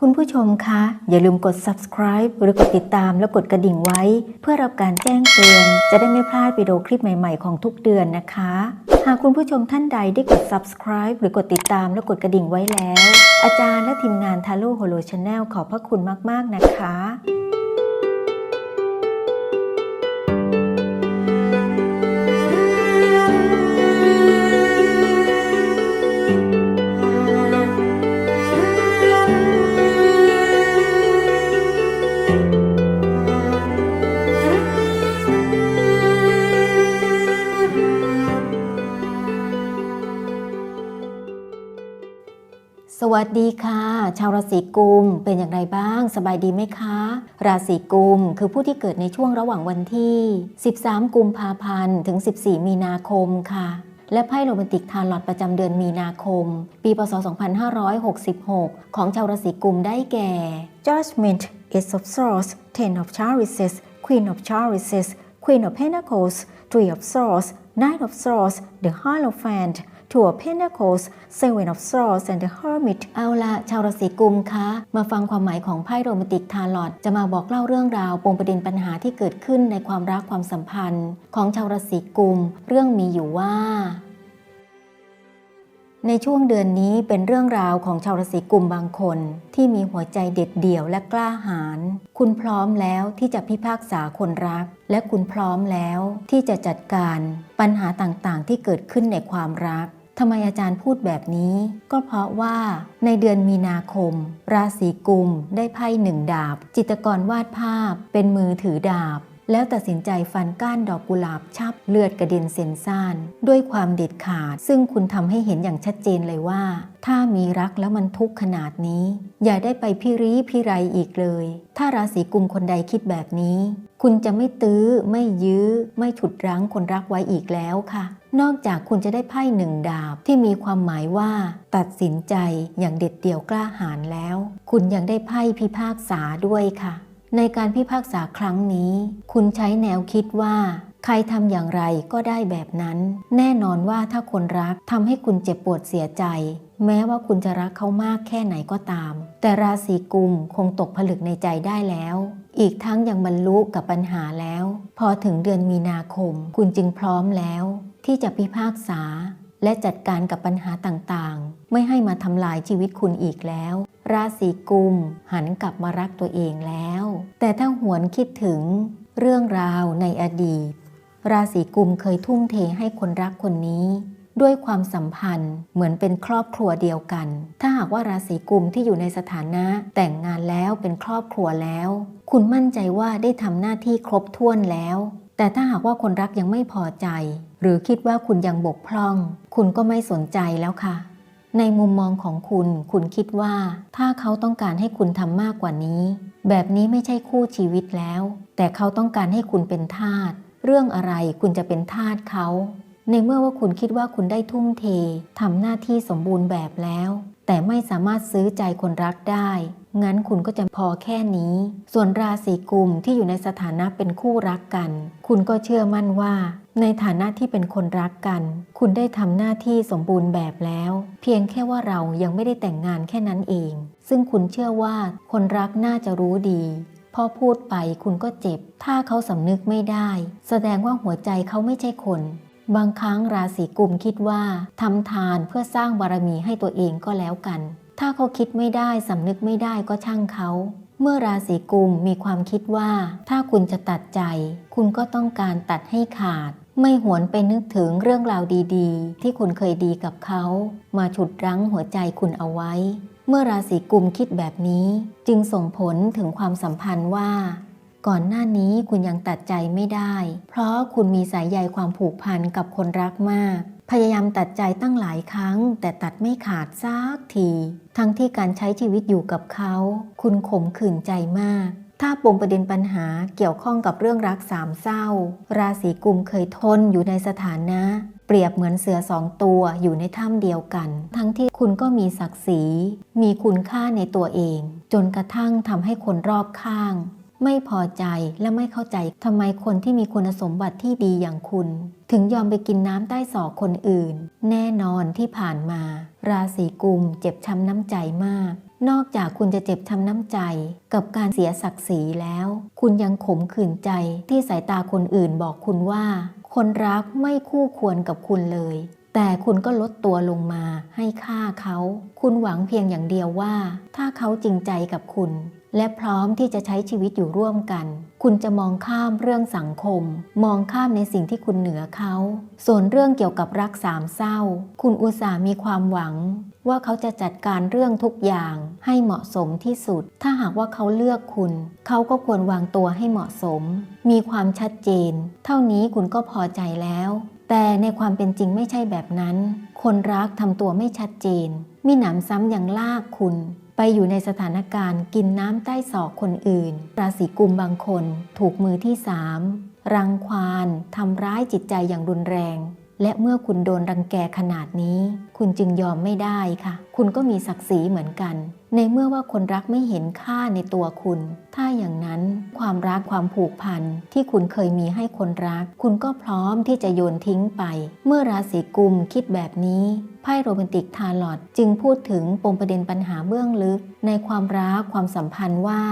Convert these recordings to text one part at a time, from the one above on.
คุณผู้ชมคะ อย่าลืมกด subscribe หรือกดติดตามและกดกระดิ่งไว้ เพื่อรับการแจ้งเตือน จะได้ไม่พลาดวิดีโอคลิปใหม่ ๆ ของทุกเดือนนะคะ หากคุณผู้ชมท่านใดได้กด subscribe หรือกดติดตามและกดกระดิ่งไว้แล้ว อาจารย์และทีมงานทาโร่โฮโลชาแนลขอบพระคุณมาก ๆ นะคะ วัสดีค่ะ ชาวราศีกุมเป็นอย่างไรบ้าง สบายดีไหมคะ ราศีกุมคือผู้ที่เกิดในช่วงระหว่างวันที่ 13 กุมภาพันธ์ถึง 14 มีนาคมค่ะและไพ่โรแมนติกทาร์ลอตประจำเดือนมีนาคม ปีพศ 2566 ของชาวราศีกุมได้แก่ Judgment Ace of Swords Ten of Chalices Queen of Chalices Queen of Pentacles Three of Swords Knight of Swords The Hierophant Two of Pentacles Seven of Swords and the Hermit เอาละชาวราศีกุมคะมาฟังความหมายของไพ่โรแมนติกทาร์ลอตจะมาบอกเล่าเรื่องราวปมประเด็นปัญหาที่เกิดขึ้นในความรักความสัมพันธ์ ของชาวราศีกุม เรื่องมีอยู่ว่าในช่วงเดือนนี้เป็นเรื่องราวของชาวราศีกุมบางคน ที่มีหัวใจเด็ดเดี่ยวและกล้าหาญคุณพร้อมแล้วที่จะพิพากษาคนรัก และคุณพร้อมแล้วที่จะจัดการปัญหาต่างๆ ที่เกิดขึ้นในความรัก ทำไมอาจารย์พูดแบบนี้ ก็เพราะว่าในเดือนมีนาคม ราศีกุมได้ไพ่หนึ่งดาบ จิตกรวาดภาพ เป็นมือถือดาบ แล้วตัดสินใจฟันก้านดอกกุหลาบชับเลือดกระเด็นเซนซ่าน ด้วยความเด็ดขาด ซึ่งคุณทำให้เห็นอย่างชัดเจนเลยว่า ถ้ามีรักแล้วมันทุกข์ขนาดนี้ อย่าได้ไปพิรีพิไรอีกเลย ถ้าราศีกุมคนใดคิดแบบนี้ คุณจะไม่ตื้อ ไม่ยื้อ ไม่ฉุดรั้งคนรักไว้อีกแล้วค่ะ นอกจากคุณจะได้ไพ่หนึ่งดาบที่มีความหมายว่า ตัดสินใจอย่างเด็ดเดี่ยวกล้าหาญแล้ว คุณยังได้ไพ่พิพากษาด้วยค่ะ ในการพิพากษาครั้งนี้ คุณใช้แนวคิดว่าใครทำอย่างไรก็ได้แบบนั้น แน่นอนว่าถ้าคนรักทำให้คุณเจ็บปวดเสียใจ แม้ว่าคุณจะรักเขามากแค่ไหนก็ตาม แต่ราศีกุมคงตกผลึกในใจได้แล้ว อีกทั้งยังบรรลุกับปัญหาแล้ว พอถึงเดือนมีนาคม คุณจึงพร้อมแล้ว ที่จะพิพากษา และจัดการกับปัญหาต่างๆ ไม่ให้มาทำลายชีวิตคุณอีกแล้ว ราศีกุม หันกลับมารักตัวเองแล้ว แต่ถ้าหวนคิดถึงเรื่องราวในอดีต ราศีกุมเคยทุ่มเทให้คนรักคนนี้ ด้วยความสัมพันธ์เหมือนเป็นครอบครัวเดียวกัน ถ้าหากว่าราศีกุมที่อยู่ในสถานะ แต่งงานแล้วเป็นครอบครัวแล้ว คุณมั่นใจว่าได้ทำหน้าที่ครบถ้วนแล้ว แต่ถ้าหากว่าคนรักยังไม่พอใจ หรือคิดว่าคุณยังบกพร่อง คุณก็ไม่สนใจแล้วค่ะ ในมุมมองของคุณ คุณคิดว่า ถ้าเขาต้องการให้คุณทำมากกว่านี้ แบบนี้ไม่ใช่คู่ชีวิตแล้ว แต่เขาต้องการให้คุณเป็นทาสเรื่องอะไรคุณจะเป็นทาสเขา ในเมื่อว่าคุณคิดว่าคุณได้ทุ่มเททำหน้าที่สมบูรณ์แบบแล้ว แต่ไม่สามารถซื้อใจคนรักได้ งั้นคุณก็จะพอแค่นี้ ส่วนราศีกุมที่อยู่ในสถานะเป็นคู่รักกัน คุณก็เชื่อมั่นว่า ในฐานะที่เป็นคนรักกัน คุณได้ทำหน้าที่สมบูรณ์แบบแล้ว เพียงแค่ว่าเรายังไม่ได้แต่งงานแค่นั้นเอง ซึ่งคุณเชื่อว่าคนรักน่าจะรู้ดีพอพูดไปคุณก็เจ็บ ถ้าเขาสำนึกไม่ได้ แสดงว่าหัวใจเขาไม่ใช่คน บางครั้งราศีกุมคิดว่าทำทานเพื่อสร้างบารมีให้ตัวเองก็แล้วกัน ถ้าเขาคิดไม่ได้สำนึกไม่ได้ก็ช่างเขา เมื่อราศีกุมมีความคิดว่า ถ้าคุณจะตัดใจ คุณก็ต้องการตัดให้ขาด ไม่หวนไปนึกถึงเรื่องราวดีๆ ที่คุณเคยดีกับเขา มาฉุดรั้งหัวใจคุณเอาไว้ เมื่อราศีกุมคิดแบบนี้ จึงส่งผลถึงความสัมพันธ์ว่า ก่อนหน้านี้คุณยังตัดใจไม่ได้ เพราะคุณมีสายใยความผูกพันกับคนรักมาก พยายามตัดใจตั้งหลายครั้ง แต่ตัดไม่ขาดซักที ทั้งที่การใช้ชีวิตอยู่กับเขา คุณขมขื่นใจมาก ถ้าปมประเด็นปัญหาเกี่ยวข้องกับเรื่องรักสามเศร้า ราศีกุมเคยทนอยู่ในสถานะเปรียบเหมือนเสือสองตัวอยู่ในถ้ำเดียวกัน ทั้งที่คุณก็มีศักดิ์ศรี มีคุณค่าในตัวเอง จนกระทั่งทำให้คนรอบข้าง ไม่พอใจและไม่เข้าใจทำไมคนที่มีคุณสมบัติที่ดีอย่างคุณ ถึงยอมไปกินน้ำใต้ศอกคนอื่น แน่นอนที่ผ่านมา ราศีกุมเจ็บช้ำน้ำใจมาก นอกจากคุณจะเจ็บช้ำน้ำใจ กับการเสียศักดิ์ศรีแล้ว คุณยังขมขื่นใจที่สายตาคนอื่นบอกคุณว่า คนรักไม่คู่ควรกับคุณเลยแต่คุณก็ลดตัวลงมาให้ค่าเขา คุณหวังเพียงอย่างเดียวว่า ถ้าเขาจริงใจกับคุณ และพร้อมที่จะใช้ชีวิตอยู่ร่วมกัน คุณจะมองข้ามเรื่องสังคม มองข้ามในสิ่งที่คุณเหนือเขา ส่วนเรื่องเกี่ยวกับรักสามเศร้า คุณอุตส่ามีความหวัง ว่าเขาจะจัดการเรื่องทุกอย่างให้เหมาะสมที่สุด ถ้าหากว่าเขาเลือกคุณ เขาก็ควรวางตัวให้เหมาะสม มีความชัดเจน เท่านี้คุณก็พอใจแล้วแต่ในความเป็นจริงไม่ใช่แบบนั้น คนรักทำตัวไม่ชัดเจน มีหนำซ้ำยังลากคุณ ไปอยู่ในสถานการณ์กินน้ำใต้ศอกคนอื่น ราศีกุมบางคน ถูกมือที่สามรังควานทำร้ายจิตใจอย่างรุนแรง และเมื่อคุณโดนรังแกขนาดนี้ คุณจึงยอมไม่ได้ค่ะ คุณก็มีศักดิ์ศรีเหมือนกัน ในเมื่อว่าคนรักไม่เห็นค่าในตัวคุณ ถ้าอย่างนั้นความรักความผูกพันที่คุณเคยมีให้คนรัก คุณก็พร้อมที่จะโยนทิ้งไป เมื่อราศีกุมคิดแบบนี้ไพ่โรแมนติกทาลอตจึงพูดถึงปมประเด็นปัญหาเบื้องลึก ในความรักความสัมพันธ์ว่า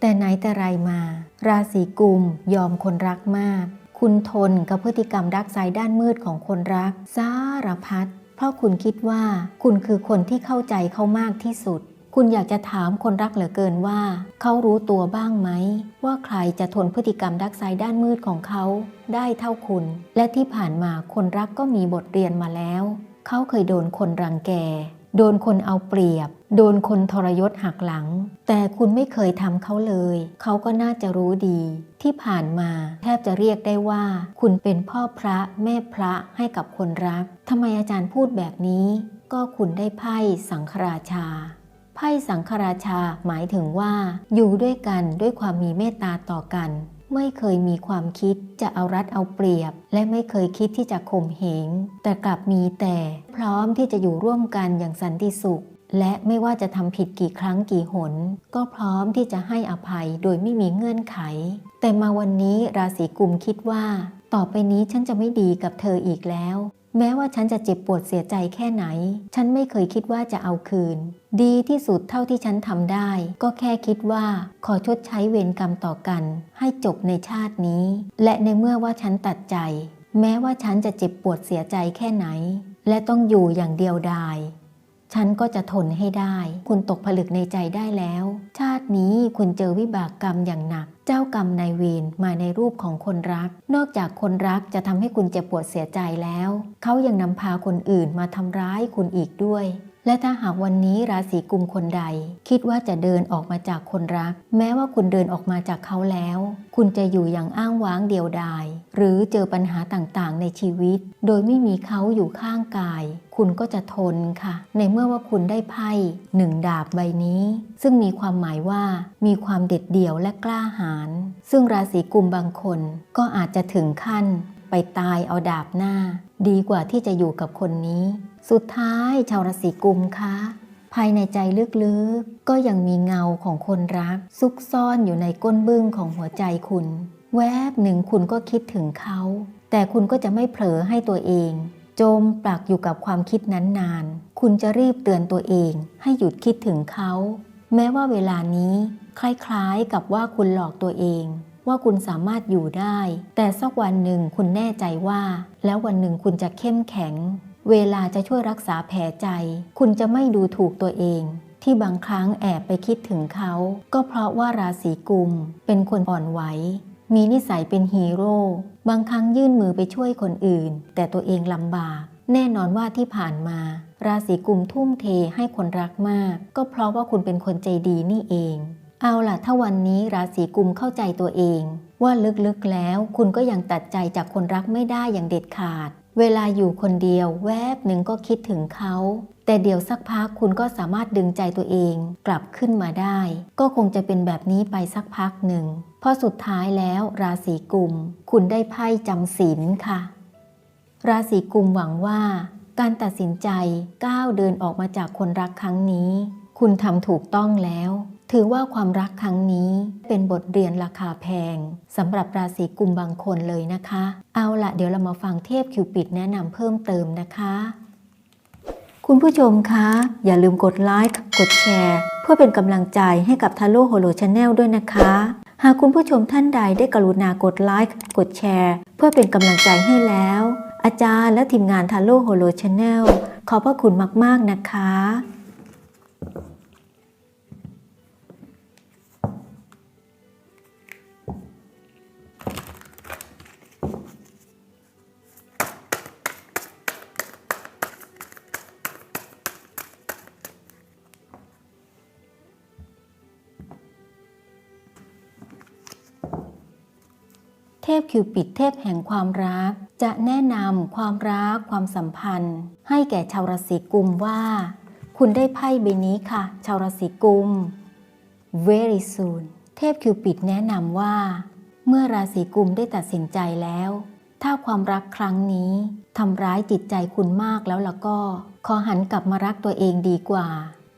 แต่ไหนแต่ไรมา ราศีกุมยอมคนรักมาก คุณทนกับพฤติกรรมรักไซด้านมืดของคนรักสารพัดเพราะคุณคิดว่า คุณคือคนที่เข้าใจเขามากที่สุด คุณอยากจะถามคนรักเหลือเกินว่า เขารู้ตัวบ้างไหม ว่าใครจะทนพฤติกรรมรักไซด้านมืดของเขา ได้เท่าคุณ และที่ผ่านมาคนรักก็มีบทเรียนมาแล้ว เขาเคยโดนคนรังแก โดนคนเอาเปรียบ โดนคนทรยศหักหลัง แต่คุณไม่เคยทำเขาเลย เขาก็น่าจะรู้ดี ที่ผ่านมาแทบจะเรียกได้ว่า คุณเป็นพ่อพระแม่พระให้กับคนรักทำไมอาจารย์พูดแบบนี้ ก็คุณได้ไพ่สังฆราชาไพ่สังฆราชาหมายถึงว่า อยู่ด้วยกันด้วยความมีเมตตาต่อกัน ไม่เคยมีความคิดจะเอารัดเอาเปรียบ และไม่เคยคิดที่จะข่มเหง แต่กลับมีแต่พร้อมที่จะอยู่ร่วมกันอย่างสันติสุข และไม่ว่าจะทำผิดกี่ครั้งกี่หน ก็พร้อมที่จะให้อภัยโดยไม่มีเงื่อนไข แต่มาวันนี้ราศีกุมคิดว่า ต่อไปนี้ฉันจะไม่ดีกับเธออีกแล้ว แม้ว่าฉันจะเจ็บปวดเสียใจแค่ไหน ฉันไม่เคยคิดว่าจะเอาคืน ดีที่สุดเท่าที่ฉันทำได้ ก็แค่คิดว่าขอชดใช้เวรกรรมต่อกัน ให้จบในชาตินี้ และในเมื่อว่าฉันตัดใจ แม้ว่าฉันจะเจ็บปวดเสียใจแค่ไหน และต้องอยู่อย่างเดียวดาย ฉันก็จะทนให้ได้ คุณตกผลึกในใจได้แล้ว ชาตินี้คุณเจอวิบากกรรมอย่างหนัก เจ้ากรรมนายเวรมาในรูปของคนรัก นอกจากคนรักจะทำให้คุณเจ็บปวดเสียใจแล้ว เขายังนำพาคนอื่นมาทำร้ายคุณอีกด้วย และถ้าหากวันนี้ราศีกุมคนใด คิดว่าจะเดินออกมาจากคนรัก แม้ว่าคุณเดินออกมาจากเขาแล้ว คุณจะอยู่อย่างอ้างว้างเดียวดาย หรือเจอปัญหาต่างๆ ในชีวิต โดยไม่มีเขาอยู่ข้างกาย คุณก็จะทนค่ะ ในเมื่อว่าคุณได้ไพ่หนึ่งดาบใบนี้ ซึ่งมีความหมายว่า มีความเด็ดเดี่ยวและกล้าหาญซึ่งราศีกุมบางคนก็อาจจะถึงขั้น ไปตายเอาดาบหน้า ดีกว่าที่จะอยู่กับคนนี้ สุดท้ายชาวราศีกุมคะภายในใจลึกๆ ก็ยังมีเงาของคนรัก ซุกซ่อนอยู่ในก้นบึ้งของหัวใจคุณ แวบหนึ่งคุณก็คิดถึงเขา แต่คุณก็จะไม่เผลอให้ตัวเอง จมปลักอยู่กับความคิดนั้นนาน คุณจะรีบเตือนตัวเอง ให้หยุดคิดถึงเขา แม้ว่าเวลานี้ คล้ายๆกับว่าคุณหลอกตัวเอง ว่าคุณสามารถอยู่ได้ แต่สักวันหนึ่งคุณแน่ใจว่า แล้ววันหนึ่งคุณจะเข้มแข็ง เวลาจะช่วยรักษาแผลใจ คุณจะไม่ดูถูกตัวเอง ที่บางครั้งแอบไปคิดถึงเขา ก็เพราะว่าราศีกุม เป็นคนอ่อนไหวมีนิสัยเป็นฮีโร่บางครั้งยื่นมือไปช่วยคนอื่น แต่ตัวเองลำบาก แน่นอนว่าที่ผ่านมา ราศีกุมทุ่มเทให้คนรักมาก ก็เพราะว่าคุณเป็นคนใจดีนี่เอง เอาล่ะถ้าวันนี้ราศีกุมเข้าใจตัวเอง ว่าลึกๆแล้วคุณก็ยังตัดใจจากคนรักไม่ได้อย่างเด็ดขาด เวลาอยู่คนเดียวแวบหนึ่งก็คิดถึงเขา แต่เดี๋ยวสักพักคุณก็สามารถดึงใจตัวเองกลับขึ้นมาได้ ก็คงจะเป็นแบบนี้ไปสักพักหนึ่งพราะสุดท้ายแล้วราศีกุม คุณได้ไพ่จำศีลค่ะ ราศีกุมหวังว่า การตัดสินใจก้าวเดินออกมาจากคนรักครั้งนี้ คุณทำถูกต้องแล้ว ถือว่าความรักครั้งนี้เป็นบทเรียนราคาแพงสำหรับราศีกุมบางคนเลยนะคะ เอาละเดี๋ยวเรามาฟังเทพคิวปิดแนะนำเพิ่มเติมนะคะ คุณผู้ชมคะ อย่าลืมกดไลค์กดแชร์ เพื่อเป็นกำลังใจให้กับทาโร่โฮโลชาแนลด้วยนะคะ หากคุณผู้ชมท่านใดได้กรุณากดไลค์กดแชร์ เพื่อเป็นกำลังใจให้แล้ว อาจารย์และทีมงานทาโร่โฮโลชาแนลขอบพระคุณมาก ๆ นะคะ ทพคิวปิดเทพแห่งความรัก จะแนะนำความรักความสัมพันธ์ ให้แก่ชาวราศีกุมว่า คุณได้ไพ่ใบนี้ค่ะ ชาวราศีกุม very soon เทพคิวปิดแนะนำว่า เมื่อราศีกุมได้ตัดสินใจแล้ว ถ้าความรักครั้งนี้ทำร้ายจิตใจคุณมากแล้วล่ะก็ ขอหันกลับมารักตัวเองดีกว่า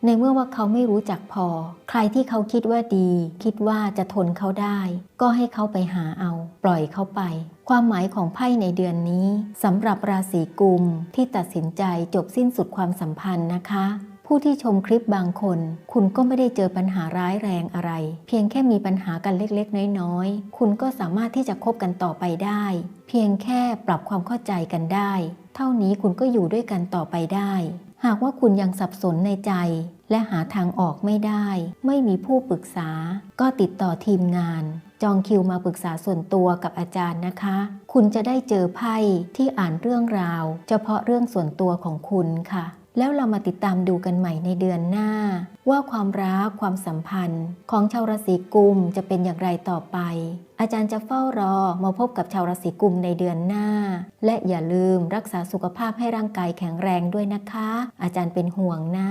ในเมื่อว่าเขาไม่รู้จักพอ ใครที่เขาคิดว่าดี คิดว่าจะทนเขาได้ ก็ให้เขาไปหาเอา ปล่อยเขาไป ความหมายของไพ่ในเดือนนี้สำหรับราศีกุมที่ตัดสินใจจบสิ้นสุดความสัมพันธ์นะคะผู้ที่ชมคลิปบางคน คุณก็ไม่ได้เจอปัญหาร้ายแรงอะไร เพียงแค่มีปัญหากันเล็กๆ น้อยๆ คุณก็สามารถที่จะคบกันต่อไปได้ เพียงแค่ปรับความเข้าใจกันได้ เท่านี้คุณก็อยู่ด้วยกันต่อไปได้ หากว่าคุณยังสับสนในใจ และหาทางออกไม่ได้ ไม่มีผู้ปรึกษา ก็ติดต่อทีมงาน จองคิวมาปรึกษาส่วนตัวกับอาจารย์นะคะ คุณจะได้เจอไพ่ที่อ่านเรื่องราว เฉพาะเรื่องส่วนตัวของคุณค่ะ แล้วเรามาติดตามดูกันใหม่ในเดือนหน้า ว่าความรักความสัมพันธ์ ของชาวราศีกุมจะเป็นอย่างไรต่อไป อาจารย์จะเฝ้ารอมาพบกับชาวราศีกุมในเดือนหน้า และอย่าลืมรักษาสุขภาพให้ร่างกายแข็งแรงด้วยนะคะ อาจารย์เป็นห่วงนะ